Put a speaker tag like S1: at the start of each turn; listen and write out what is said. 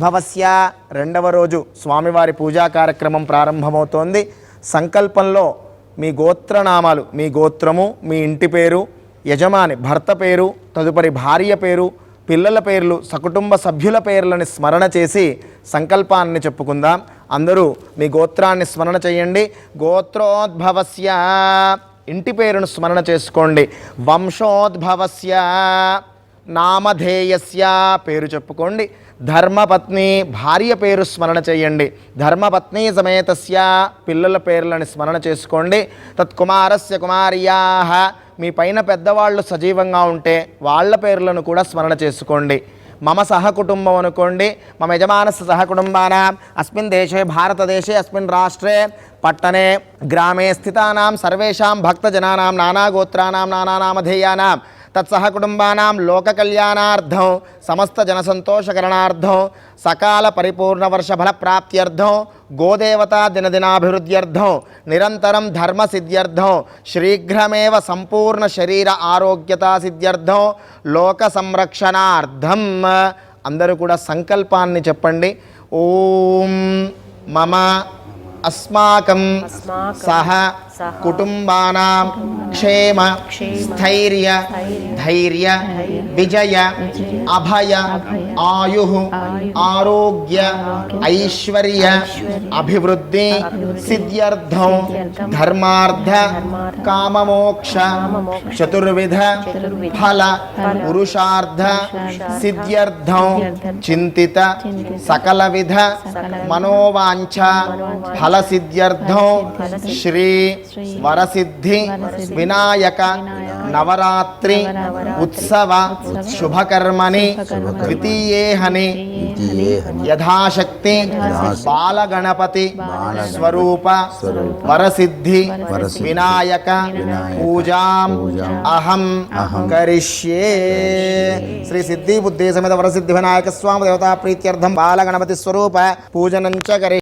S1: భవస్య రెండవ రోజు స్వామివారి పూజా కార్యక్రమం ప్రారంభమవుతోంది. సంకల్పంలో మీ గోత్రనామాలు మీ గోత్రము మీ ఇంటి పేరు యజమాని భర్త పేరు తదుపరి భార్య పేరు పిల్లల పేర్లు సకుటుంబ సభ్యుల పేర్లని స్మరణ చేసి సంకల్పాన్ని చెప్పుకుందాం. అందరూ మీ గోత్రాన్ని స్మరణ చేయండి. గోత్రోద్భవస్య ఇంటి పేరును స్మరణ చేసుకోండి. వంశోద్భవస్య నామధేయస్య పేరు చెప్పుకోండి. ధర్మపత్ని భార్య పేరు స్మరణ చేయండి. ధర్మపత్ని సమేతస్య పిల్లల పేర్లను స్మరణ చేసుకోండి. తత్కుమారస్య కుమార్యా. మీ పైన పెద్దవాళ్ళు సజీవంగా ఉంటే వాళ్ళ పేర్లను కూడా స్మరణ చేసుకోండి. మమ సహకుటుంబం అనుకోండి. మమ యజమానస్ సహకుటుంబాన. అస్మిన్ దేశే భారతదేశే అస్మిన్ రాష్ట్రే. పట్టణే గ్రామే స్థితానాం సర్వేషాం భక్తజనానాం నానాగోత్రానాం నానానామధేయానాం తత్సహకుటుంబానాం లోకకళ్యాణార్థం సమస్త జనసంతోషకరణార్థం సకాల పరిపూర్ణ వర్షఫల ప్రాప్త్యర్థం గోదేవతా దినదినాభివృద్ధ్యర్థం నిరంతరం ధర్మ సిద్ధ్యర్థం శీఘ్రమేవ సంపూర్ణ శరీర ఆరోగ్యతా సిద్ధ్యర్థం లోక సంరక్షణార్థం. అందరూ కూడా సంకల్పాన్ని చెప్పండి. ఓం మమ. అస్మాకం. సహ కుటుంబానాం క్షేమ స్థైర్య ధైర్య విజయ అభయ ఆయు ఆరోగ్య ఐశ్వర్య అభివృద్ధి సిద్ధ్యర్థం ధర్మార్థ కామమోక్ష చతుర్విధ ఫల పురుషార్థ సిద్ధ్యర్థం చింతిత సకల విధ మనోవాంఛ ఫల సిద్ధ్యర్థం శ్రీ వరసిద్ధి వినాయక నవరాత్రి ఉత్సవ శుభకర్మని ద్వితీయేహని యథాశక్తి బాలగణపతి స్వరూప వరసిద్ధి వినాయక పూజాం అహం కరిష్యే శ్రీ సిద్ధి బుద్ధి సమేత వరసిద్ధి వినాయక స్వామి దేవతా ప్రీత్యర్థం బాలగణపతి స్వరూప పూజనం చ కరి